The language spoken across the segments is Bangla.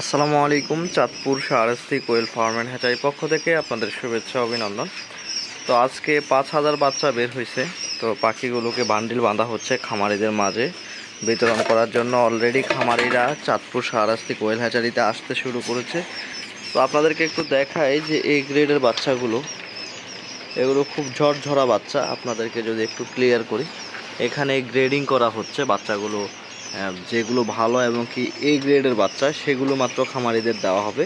আসসালামু আলাইকুম, Chandpur Shahrasti quail farm and hatchery পক্ষ থেকে আপনাদের শুভেচ্ছা, অভিনন্দন। তো আজকে পাঁচ হাজার বাচ্চা বের হয়েছে তো পাখিগুলোকে বান্ডিল বাঁধা হচ্ছে খামারিদের মাঝে। বিতরণ করার জন্য অলরেডি খামারিরা চাঁদপুর শাহরাস্তি কোয়েল হ্যাচারিতে আসতে শুরু করেছে। তো আপনাদেরকে একটু দেখাই যে এই গ্রেডের বাচ্চাগুলো, এগুলো খুব ঝরঝরা বাচ্চা। আপনাদেরকে যদি একটু ক্লিয়ার করি, এখানে গ্রেডিং করা হচ্ছে বাচ্চাগুলো যেগুলো ভালো এবং কি এই গ্রেডের বাচ্চা, সেগুলো মাত্র খামারিদের দেওয়া হবে।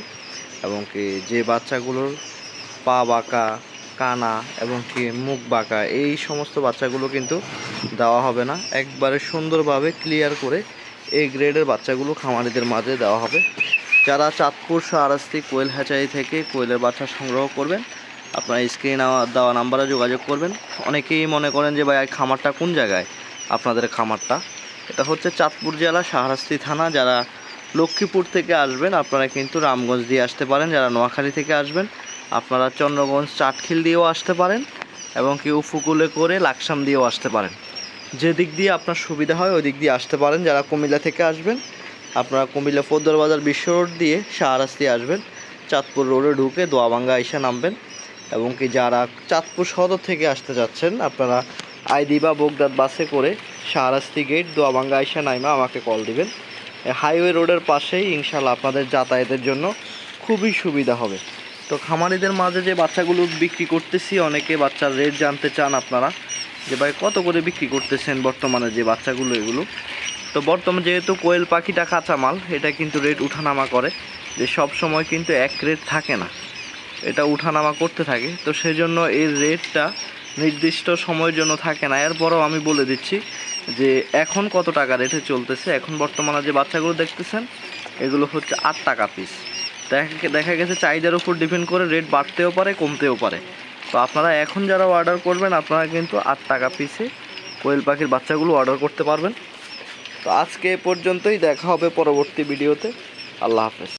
এবং কি যে বাচ্চাগুলোর পা বাঁকা, কানা এবং কি মুখ বাঁকা, এই সমস্ত বাচ্চাগুলো কিন্তু দেওয়া হবে না। একবারে সুন্দরভাবে ক্লিয়ার করে এই গ্রেডের বাচ্চাগুলো খামারিদের মাঝে দেওয়া হবে। যারা চাঁদপুর সারাস্তি কোয়েল হ্যাচারি থেকে কোয়েলের বাচ্চা সংগ্রহ করবেন, আপনার স্ক্রিনে দেওয়া নাম্বারে যোগাযোগ করবেন। অনেকেই মনে করেন যে, ভাই খামারটা কোন জায়গায়? আপনাদের খামারটা এটা হচ্ছে চাঁদপুর জেলা শাহরাস্তি থানা। যারা লক্ষ্মীপুর থেকে আসবেন, আপনারা কিন্তু রামগঞ্জ দিয়ে আসতে পারেন। যারা নোয়াখালী থেকে আসবেন, আপনারা চন্দ্রগঞ্জ চাটখিল দিয়েও আসতে পারেন এবং কি উফুকুলে করে লাকসাম দিয়েও আসতে পারেন। যে দিক দিয়ে আপনার সুবিধা হয়, ওই দিক দিয়ে আসতে পারেন। যারা কুমিল্লা থেকে আসবেন, আপনারা কুমিল্লা ফদ্দর বাজার বিশ্ব রোড দিয়ে শাহরাস্তি আসবেন। চাঁদপুর রোডে ঢুকে দোয়াবাঙ্গা এসে নামবেন। এবং কি যারা চাঁদপুর সদর থেকে আসতে যাচ্ছেন আপনারা আইদি বা বগদাদ বাসে করে শাহরাস্তি গেট দোয়াবাঙ্গা আইসা নাইমা আমাকে কল দিবেন। হাইওয়ে রোডের পাশেই ইনশাল্লাহ আপনাদের যাতায়াতের জন্য খুবই সুবিধা হবে। তো খামারিদের মাঝে যে বাচ্চাগুলো বিক্রি করতেছি, অনেকে বাচ্চার রেট জানতে চান আপনারা যে, ভাই, কত করে বিক্রি করতেছেন বর্তমানে যে বাচ্চাগুলো এগুলো? তো বর্তমানে যেহেতু কোয়েল পাখিটা কাঁচামাল এটা কিন্তু রেট উঠানামা করে। যে, সব সময় কিন্তু এক রেট থাকে না। এটা উঠানামা করতে থাকে। তো সেজন্য এই রেটটা নির্দিষ্ট সময়ের জন্য থাকে না। এরপরও আমি বলে দিচ্ছি যে এখন কত টাকা রেটে চলতেছে? এখন বর্তমানে যে বাচ্চাগুলো দেখতেছেন, এগুলো হচ্ছে আট টাকা পিস দেখা দেখা গেছে চাহিদার উপর ডিপেন্ড করে রেট বাড়তেও পারে, কমতেও পারে। তো আপনারা এখন যারা অর্ডার করবেন, আপনারা কিন্তু আট টাকা পিসে কোয়েল পাখির বাচ্চাগুলো অর্ডার করতে পারবেন। তো আজকে এ পর্যন্তই, দেখা হবে পরবর্তী ভিডিওতে। আল্লাহ হাফেজ।